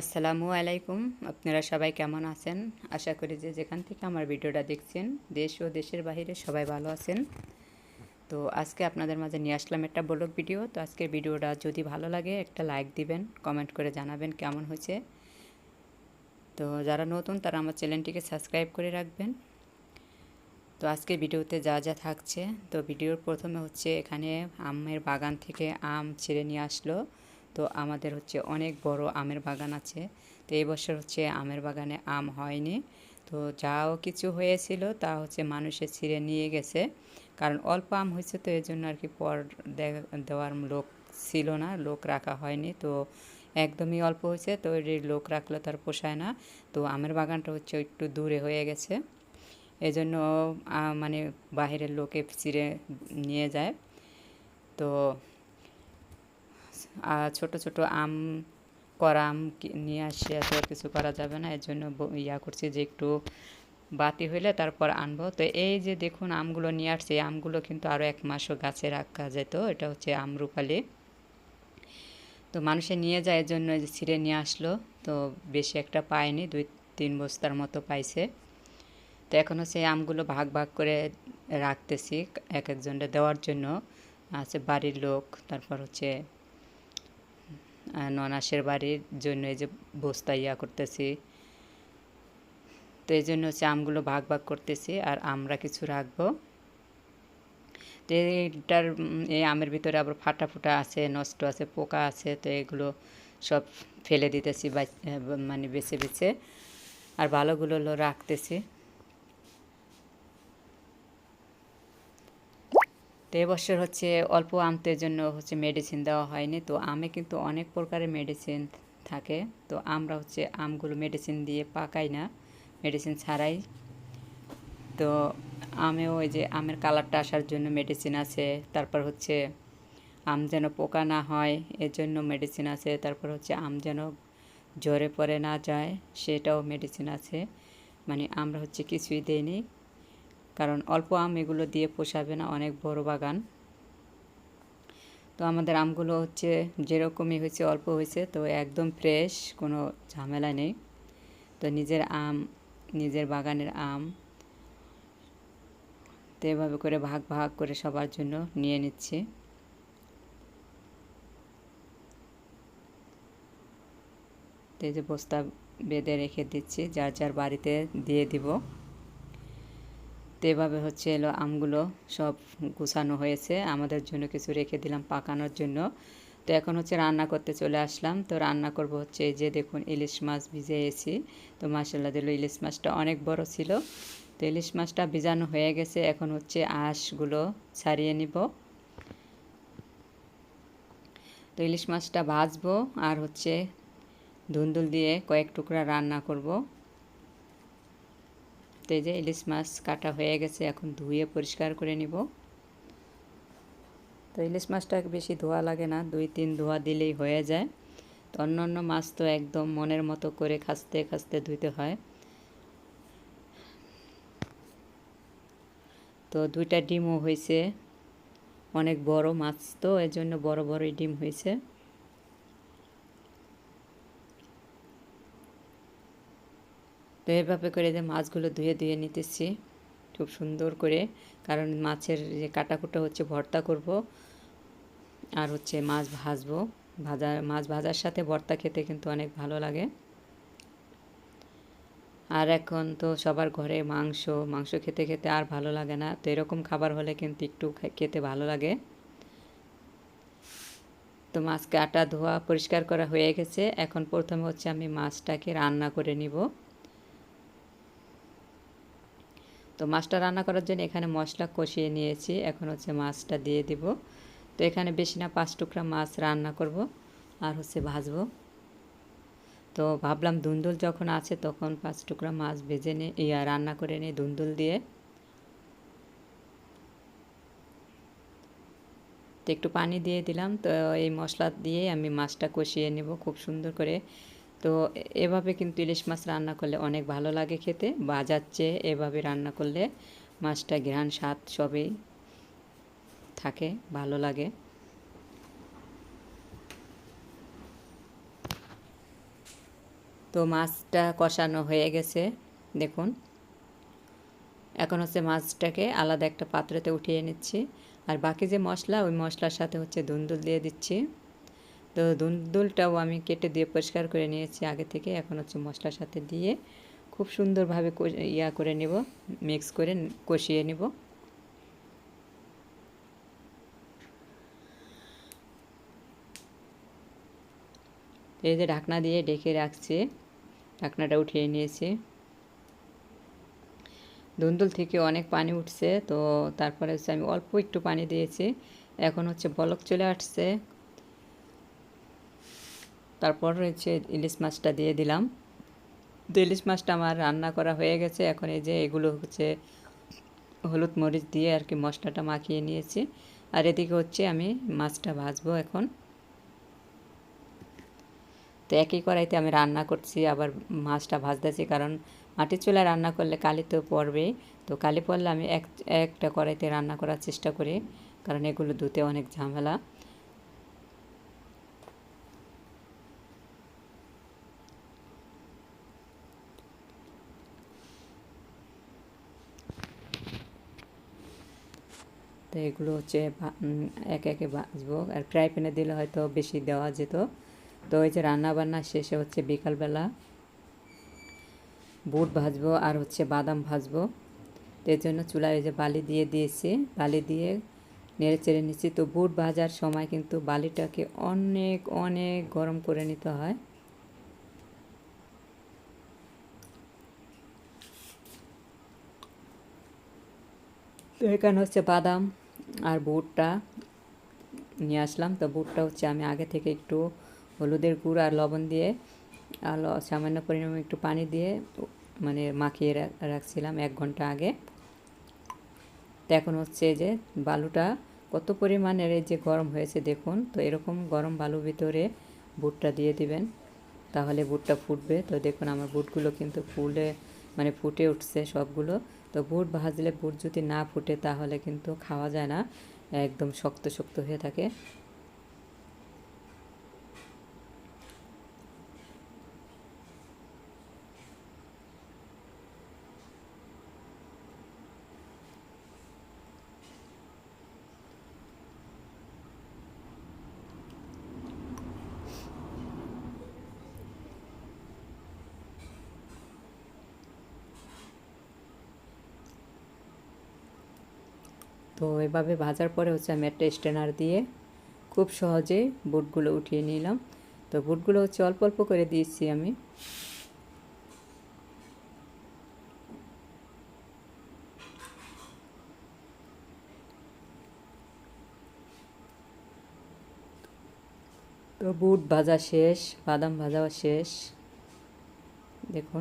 আসসালামু আলাইকুম। আপনারা সবাই কেমন আছেন? আশা করি যে যেখান থেকে আমার ভিডিওটা দেখছেন, দেশ ও দেশের বাইরে সবাই ভালো আছেন। তো আজকে আপনাদের মাঝে নিয়ে আসলাম একটা ব্লগ ভিডিও। তো আজকের ভিডিওটা যদি ভালো লাগে, একটা লাইক দিবেন, কমেন্ট করে জানাবেন কেমন হয়েছে। তো যারা নতুন, তারা আমার চ্যানেলটিকে সাবস্ক্রাইব করে রাখবেন। তো আজকে ভিডিওতে যা যা থাকছে, তো ভিডিওর প্রথমে হচ্ছে এখানে আমের বাগান থেকে আম ছেড়ে নিয়ে আসলো। তো আমাদের হচ্ছে অনেক বড় আমের বাগান আছে। তো এই বছর হচ্ছে আমের বাগানে আম হয়নি। তো যাও কিছু হয়েছিল তা হচ্ছে মানুষে ছিঁড়ে নিয়ে গেছে। কারণ অল্প আম হয়েছে তো এই জন্য আর কি পর দেওয়ার লোক ছিল না, লোক রাখা হয়নি। তো একদমই অল্প হয়েছে তো লোক রাখলে তার পোষায় না। তো আমের বাগানটা হচ্ছে একটু দূরে হয়ে গেছে। এজন্য মানে বাহিরের লোকে চিড়ে নিয়ে যায়। তো ছোট ছোট আম করা আম নিয়ে আসি এত কিছু করা যাবে না। এর জন্য ইয়া করছি যে একটু বাতি হইলে তারপর আনব। তো এই যে দেখুন আমগুলো নিয়ে আসছি আমগুলো কিন্তু আরও এক মাসও গাছে রাখা যেত। এটা হচ্ছে আমরুপালি। তো মানুষে নিয়ে যায়, এর জন্য ছিঁড়ে নিয়ে আসলো। তো বেশি একটা পায়নি, দুই, তিন বস্তার মতো পাইছে। তো এখন হচ্ছে আমগুলো ভাগ ভাগ করে রাখতেছি এক একজনটা দেওয়ার জন্য। আছে বাড়ির লোক, তারপর হচ্ছে ননাসের বাড়ির জন্য এই যে বস্তা ইয়া করতেছি। তো এই জন্য হচ্ছে আমগুলো ভাগ ভাগ করতেছি আর আমরা কিছু রাখব। তো এইটার, এই আমের ভিতরে আবার ফাটা ফুটা আছে, নষ্ট আছে, পোকা আছে, তো এগুলো সব ফেলে দিতেছি মানে বেছে বেছে। আর ভালোগুলো রাখতেছি। তো এবছর হচ্ছে অল্প আমতের জন্য হচ্ছে মেডিসিন দেওয়া হয়নি। তো আমে কিন্তু অনেক প্রকারের মেডিসিন থাকে। তো আমরা হচ্ছে আমগুলো মেডিসিন দিয়ে পাকাই না মেডিসিন ছাড়াই। তো আমেও ওই যে আমের কালারটা আসার জন্য মেডিসিন আছে, তারপর হচ্ছে আম যেন পোকা না হয়, এর জন্য মেডিসিন আছে, তারপর হচ্ছে আম যেন জ্বরে পড়ে না যায়, সেটাও মেডিসিন আছে। মানে আমরা হচ্ছে কিছুই দেইনি। কারণ অল্প আম এগুলো দিয়ে পোষাবে না, অনেক বড় বাগান। তো আমাদের আমগুলো হচ্ছে যেরকমই হয়েছে, অল্প হয়েছে, তো একদম ফ্রেশ কোনো ঝামেলা নেই। তো নিজের আম, নিজের বাগানের আম, তো এভাবে করে ভাগ ভাগ করে সবার জন্য নিয়ে নিচ্ছি। তো এই যে বস্তা বেঁধে রেখে দিচ্ছি, যার যার বাড়িতে দিয়ে দিব। তো এভাবে হচ্ছে এলো, আমগুলো সব গুছানো হয়েছে। আমাদের জন্য কিছু রেখে দিলাম পাকানোর জন্য। তো এখন হচ্ছে রান্না করতে চলে আসলাম। তো রান্না করব হচ্ছে এই যে দেখুন, ইলিশ মাছ ভিজে এসি তো মাসাল্লা দিল, ইলিশ মাছটা অনেক বড় ছিল। তো ইলিশ মাছটা ভিজানো হয়ে গেছে। এখন হচ্ছে আঁশগুলো ছাড়িয়ে নিব। তো ইলিশ মাছটা ভাজবো আর হচ্ছে ধুন্দুল দিয়ে কয়েক টুকরা রান্না করব। তো যে ইলিশ মাছ কাটা হয়ে গেছে, এখন ধুয়ে পরিষ্কার করে নিব। তো ইলিশ মাছটা বেশি ধোয়া লাগে না, দুই তিন ধোয়া দিলেই হয়ে যায়। তো অন্য অন্য মাছ তো একদম মনের মতো করে খাসতে খাসতে ধুইতে হয়। তো দুইটা ডিমও হয়েছে, অনেক বড় মাছ তো এর জন্য বড় বড়ই ডিম হয়েছে। তো এভাবে করে যে মাছগুলো ধুয়ে ধুয়ে নিতেছি, খুব সুন্দর করে। কারণ মাছের যে কাটাকুটা হচ্ছে ভর্তা করব আর হচ্ছে মাছ ভাজবো। ভাজা, মাছ ভাজার সাথে ভর্তা খেতে কিন্তু অনেক ভালো লাগে। আর এখন তো সবার ঘরে মাংস মাংস খেতে খেতে আর ভালো লাগে না। তো এরকম খাবার হলে কিন্তু একটু খেতে ভালো লাগে। তো মাছকে আটা ধোয়া পরিষ্কার করা হয়ে গেছে। এখন প্রথমে হচ্ছে আমি মাছটাকে রান্না করে নিব। তো মাছটা রান্না করার জন্য এখানে মশলা কষিয়ে নিয়েছি। এখন হচ্ছে মাছটা দিয়ে দিব। তো এখানে বেশি না, পাঁচ টুকরা মাছ রান্না করব আর হচ্ছে ভাজবো। তো ভাবলাম ধুন্দুল যখন আছে তখন পাঁচ টুকরা মাছ ভেজে নিয়ে ইয়া, রান্না করে নিই ধুন্দুল দিয়ে। তো একটু পানি দিয়ে দিলাম। তো এই মশলা দিয়ে আমি মাছটা কষিয়ে নেব খুব সুন্দর করে। তো এভাবে কিন্তু ইলিশ মাছ রান্না করলে অনেক ভালো লাগে খেতে। বাজার চেয়ে এভাবে রান্না করলে মাছটা ঘ্রাণ স্বাদ সবই থাকে, ভালো লাগে। তো মাছটা কষানো হয়ে গেছে, দেখুন। এখন হচ্ছে মাছটাকে আলাদা একটা পাত্রতে উঠিয়ে নিচ্ছি। আর বাকি যে মশলা, ওই মশলার সাথে হচ্ছে দুন্দুল দিয়ে দিচ্ছি। তো দুন্দুলটাও আমি কেটে দিয়ে পরিষ্কার করে নিয়েছি আগে থেকে। এখন হচ্ছে মশলার সাথে দিয়ে খুব সুন্দরভাবে ইয়া করে নেব, মিক্স করে কষিয়ে নেব। এই যে ঢাকনা দিয়ে ডেকে রাখছি, ঢাকনাটা উঠিয়ে নিয়েছি। ধুন্দুল থেকে অনেক পানি উঠছে, তো তারপরে হচ্ছে আমি অল্প একটু পানি দিয়েছি। এখন হচ্ছে বলক চলে আসছে তারপর হচ্ছে ইলিশ মাছটা দিয়ে দিলাম। তো ইলিশ মাছটা আমার রান্না করা হয়ে গেছে। এখন এই যে এগুলো হচ্ছে হলুদ মরিচ দিয়ে আর কি মশলাটা মাখিয়ে নিয়েছি। আর এদিকে হচ্ছে আমি মাছটা ভাজবো এখন। তো একই কড়াইতে আমি রান্না করছি, আবার মাছটা ভাজতেছি কারণ মাটির চুলায় রান্না করলে কালি তো পড়বে তো কালি পড়লে আমি এক, একটা কড়াইতে রান্না করার চেষ্টা করি, কারণ এগুলো ধুতে অনেক ঝামেলা। তো এগুলো হচ্ছে একে একে ভাজবো। আর ফ্রাই প্যানে দিলে হয়তো বেশি দেওয়া যেত। তো ওই যে রান্না বান্না শেষে হচ্ছে বিকালবেলা বুট ভাজবো আর হচ্ছে বাদাম ভাজবো। তো এর জন্য চুলায় ওই যে বালি দিয়ে দিয়েছি। বালি দিয়ে নেড়ে চেড়ে নিচ্ছি। তো বুট ভাজার সময় কিন্তু বালিটাকে অনেক অনেক গরম করে নিতে হয়। তো এখানে হচ্ছে বাদাম আর বুটটা নিয়ে আসলাম। তো বুটটা হচ্ছে আমি আগে থেকে একটু হলুদের গুঁড়ো আর লবণ দিয়ে আর সামান্য পরিমাণে একটু পানি দিয়ে মানে মাখিয়ে রাখছিলাম এক ঘণ্টা আগে। তো এখন হচ্ছে যে বালুটা কত পরিমাণের এই যে গরম হয়েছে দেখুন। তো এরকম গরম বালুর ভিতরে বুটটা দিয়ে দিবেন, তাহলে বুটটা ফুটবে। তো দেখুন আমার বুটগুলো কিন্তু ফুলে মানে ফুটে উঠছে সবগুলো। তো বুট ভাজলে বুট যদি না ফুটে তাহলে কিন্তু খাওয়া যায় না। একদম শক্ত শক্ত হয়ে থাকে। তো এভাবে ভাজার পরে হচ্ছে আমি একটা স্ট্যানার দিয়ে খুব সহজে বুটগুলো উঠিয়ে নিলাম। তো বুটগুলো হচ্ছে অল্প অল্প করে দিয়েছি আমি। তো বুট ভাজা শেষ, বাদাম ভাজাও শেষ। দেখুন।